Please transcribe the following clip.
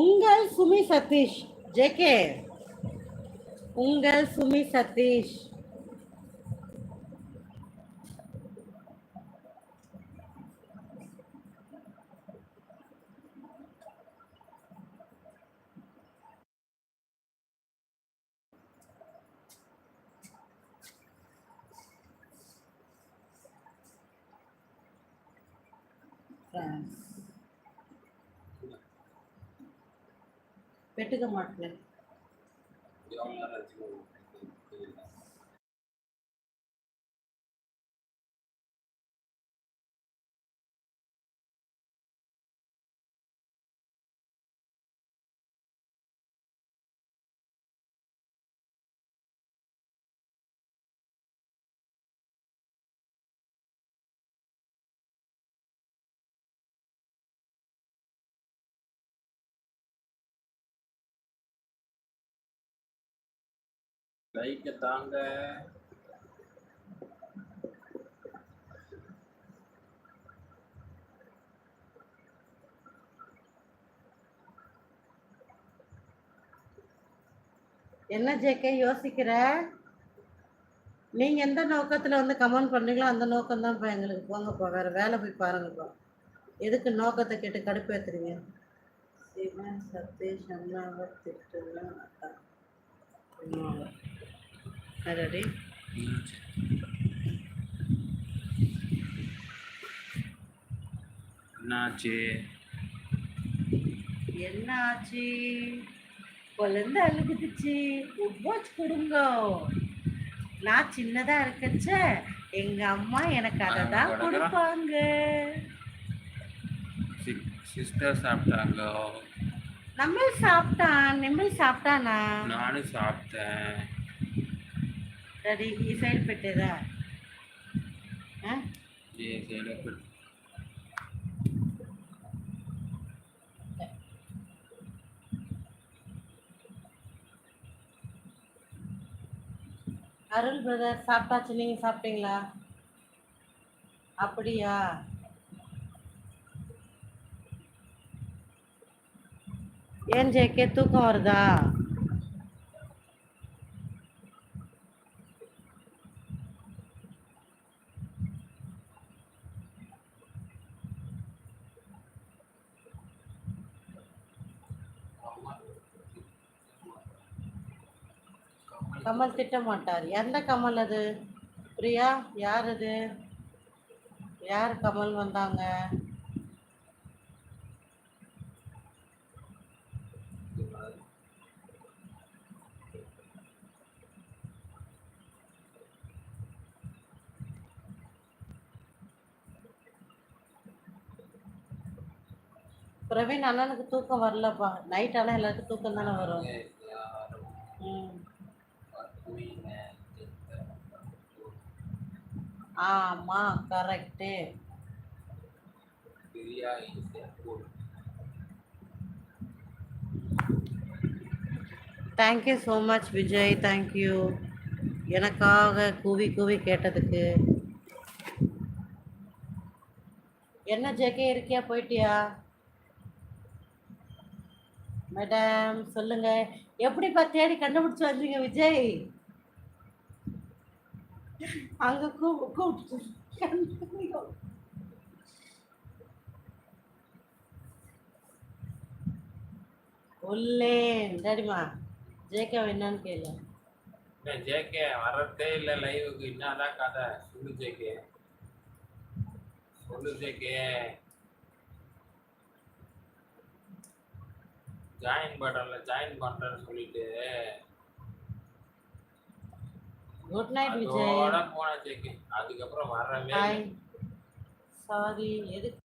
உங்கள் சுமி சதீஷ் ஜேகே உங்கள் சுமி சதீஷ் France. பெட்டுக்க லைக்க தாங்க. என்ன ஜேகே யோசிக்கிற? நீங்க எந்த நோக்கத்துல வந்து கமெண்ட் பண்றீங்களோ அந்த நோக்கம் தான் எங்களுக்கு போங்கப்பா வேற வேலை போய் பாருங்கப்பா எதுக்கு நோக்கத்தை கேட்டு கடுப்பேத்துறீங்க சிவன் சதீஷ் அண்ணாவை திட்டுலாம் அதான். ரெடி என்னாச்சு? என்ன ஆச்சு குழந்தை அழுகுதுச்சு. உட்வாச் கொடுங்க. நான் சின்னதா இருக்கச்ச எங்க அம்மா எனக்கு அதை தான் கொடுப்பாங்க. சிஸ்டர் சாப்பிட்டாங்க. நம்ம சாப்பிட்டான். நிம்மல் சாப்பிட்டானா? நானும் சாப்பிட்டேன். சரி ఈ సైడ్ పెట్టేదా ఆ? ఏ సైడ్ పెట్టు. அருள் பிரதர் சாப்பிட்டாச்சு நீங்க சாப்பிட்டீங்களா அப்படியா ஏன் ஜேகே தூக்கம் வருதா கமல் திட்ட மாட்டார் எந்த கமல் அது? பிரியா யார் அது? யார் கமல் வந்தாங்க? பிரவீன் அண்ணனுக்கு தூக்கம் வரலப்பா. நைட் ஆனால் எல்லாருக்கும் தூக்கம் தானே வரும் ம். ஆமா correct Priya you a so much Vijay thank you எனக்காக கூவி கூவி கேட்டதுக்கு. என்ன ஜேகே இருக்கியா? போயிட்டியா? மேடம் சொல்லுங்க. எப்படிப்பா தேடி கண்டுபிடிச்சு வந்தீங்க விஜய்? அங்க கூ- கூப்பிட்டு உள்ளேன் டாடிமா ஜேகே என்னன்னு கேளு. என்ன ஜேகே வர்றதே இல்லை லைவுக்கு. என்னதான் கதை. சொல்லு ஜேகே. சொல்லு ஜேகே. ஜாயின் பட்டன்ல ஜாயின் பண்றேன்னு சொல்லிட்டு. Good night Vijay. போன அதுக்கப்புறம் வரவே. சாரி எதுக்கு